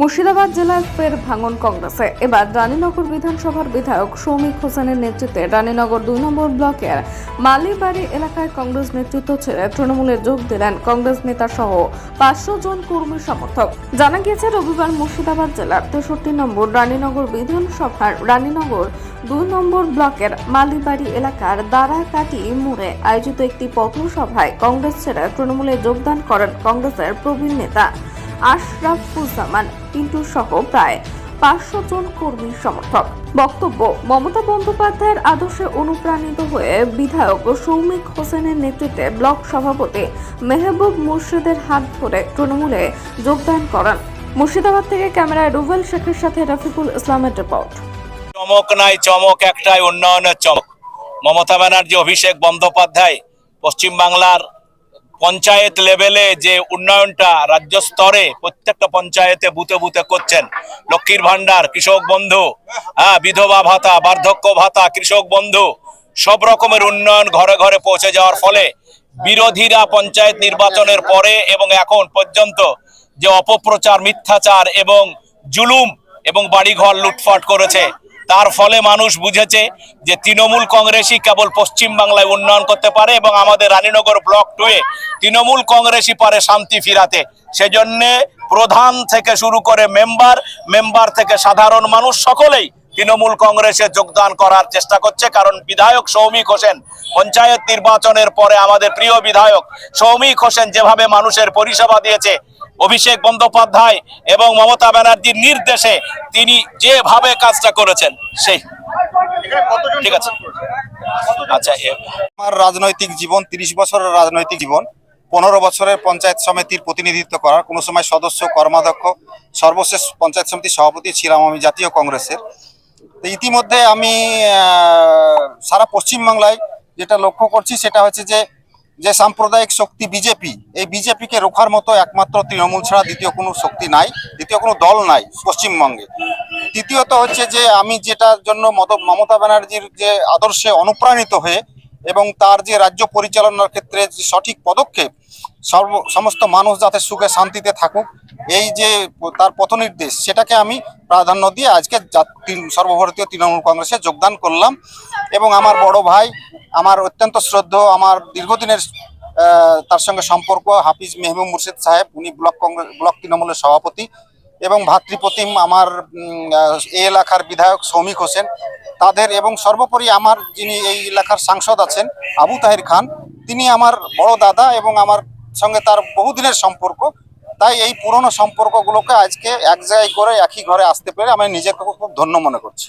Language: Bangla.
মুর্শিদাবাদ জেলায় ফের ভাঙন কংগ্রেসে। এবার রানীনগর বিধানসভার বিধায়ক সৌমিক হোসেনের নেতৃত্বে রানীনগর দুই নম্বর ব্লকের মালিবাড়ি এলাকায় কংগ্রেস নেতৃত্ব ছেড়ে তৃণমূলে যোগ দিলেন কংগ্রেস নেতা সহ পাঁচশো জন কর্মী সমর্থক। জানা গিয়েছে, রবিবার মুর্শিদাবাদ জেলার তেষট্টি নম্বর রানীনগর বিধানসভার রানীনগর দুই নম্বর ব্লকের মালিবাড়ি এলাকার দাঁড়াকাটি মোড়ে আয়োজিত একটি পথসভায় কংগ্রেস ছেড়ে তৃণমূলে যোগদান করেন কংগ্রেসের প্রবীণ নেতা। আশরাফুজ্জামান পিন্টু সহ প্রায় পাঁচশো জন কর্মী সমর্থক। বক্তব্য, মমতা বন্দ্যোপাধ্যায়ের আদর্শে অনুপ্রাণিত হয়ে বিধায়ক সৌমিক হোসেনের নেতৃত্বে ব্লক সভাপতি মেহবুব মুর্শিদের হাত ধরে তৃণমূলে যোগদান করেন। মুর্শিদাবাদ থেকে ক্যামেরায় রুবেল শেখের সাথে রফিকুল ইসলামের রিপোর্ট। চমক নাই, চমক একটাই, উন্নয়নের চমক। মমতা ব্যানার্জি, অভিষেক বন্দ্যোপাধ্যায়, পশ্চিমবাংলার পঞ্চায়েত লেভেলে যে উন্নয়নটা রাজ্য স্তরে প্রত্যেকটা পঞ্চায়েতে বুতে বুতে করছেন। লক্ষ্মীর ভান্ডার কৃষক বন্ধু হ্যাঁ বিধবা ভাতা, বার্ধক্য ভাতা, কৃষক বন্ধু, সব রকমের উন্নয়ন ঘরে ঘরে পৌঁছে যাওয়ার ফলে বিরোধীরা পঞ্চায়েত নির্বাচনের পরে এবং এখন পর্যন্ত যে অপপ্রচার, মিথ্যাচার এবং জুলুম এবং বাড়িঘর লুটফাট করেছে তার ফলে মানুষ বুঝেছে যে তৃণমূল কংগ্রেসই কেবল পশ্চিম বাংলায় উন্নয়ন করতে পারে এবং আমাদের রানীনগর ব্লক টুয়ে তৃণমূল কংগ্রেসই পারে শান্তি ফিরাতে। সেজন্যে প্রধান থেকে শুরু করে মেম্বার মেম্বার থেকে সাধারণ মানুষ সকলেই তৃণমূল কংগ্রেসে যোগদান করার চেষ্টা করছে। কারণ বিধায়ক সৌমিক হোসেন পঞ্চায়েত নির্বাচনের পরে আমাদের প্রিয় বিধায়ক সৌমিক হোসেন যেভাবে মানুষের পরিষেবা দিয়েছে অভিষেক বন্দ্যোপাধ্যায় এবং মমতা ব্যানার্জির নির্দেশে তিনি যেভাবে কাজটা করেছেন সেই। ঠিক আছে। আচ্ছা আমার রাজনৈতিক জীবন তিরিশ বছরের রাজনৈতিক জীবন পনেরো বছরের পঞ্চায়েত সমিতির প্রতিনিধিত্ব করার কোনো সময় সদস্য কর্মাধ্যক্ষ সর্বশেষ পঞ্চায়েত সমিতির সভাপতি ছিলাম আমি জাতীয় কংগ্রেসের। তো ইতিমধ্যে আমি সারা পশ্চিমবাংলায় যেটা লক্ষ্য করছি সেটা হচ্ছে যে যে সাম্প্রদায়িক শক্তি বিজেপি, এই বিজেপিকে রোখার মতো একমাত্র তৃণমূল ছাড়া দ্বিতীয় কোনো শক্তি নাই, দ্বিতীয় কোনো দল নাই পশ্চিমবঙ্গে। তৃতীয়ত হচ্ছে যে আমি যেটার জন্য মত- মমতা ব্যানার্জির যে আদর্শে অনুপ্রাণিত হয়ে এবং তার যে রাজ্য পরিচালনার ক্ষেত্রে যে সঠিক পদক্ষেপ, সর্ব, সমস্ত মানুষ যাতে সুখে শান্তিতে থাকুক, এই যে তার পথনির্দেশ সেটাকে আমি প্রাধান্য দিয়ে আজকে সর্বভারতীয় তৃণমূল কংগ্রেসে যোগদান করলাম। এবং আমার বড় ভাই, আমার অত্যন্ত শ্রদ্ধ আমার দীর্ঘদিনের তার সঙ্গে সম্পর্ক, হাফিজ মেহবুব মুর্শিদ সাহেব, উনি ব্লক কংগ্রেস, ব্লক তৃণমূলের সভাপতি। এবং ভাতৃপ্রতিম, আমার এ এলাকার বিধায়ক সৌমিক হোসেন তাদের এবং সর্বোপরি আমার যিনি এই এলাকার সাংসদ আছেন, আবু তাহির খান, তিনি আমার বড় দাদা এবং আমার সঙ্গে তার বহুদিনের সম্পর্ক। তাই এই পুরনো সম্পর্কগুলোকে আজকে এক জায়গায় করে একই ঘরে আসতে পেরে আমি নিজেকে খুব ধন্য মনে করছি।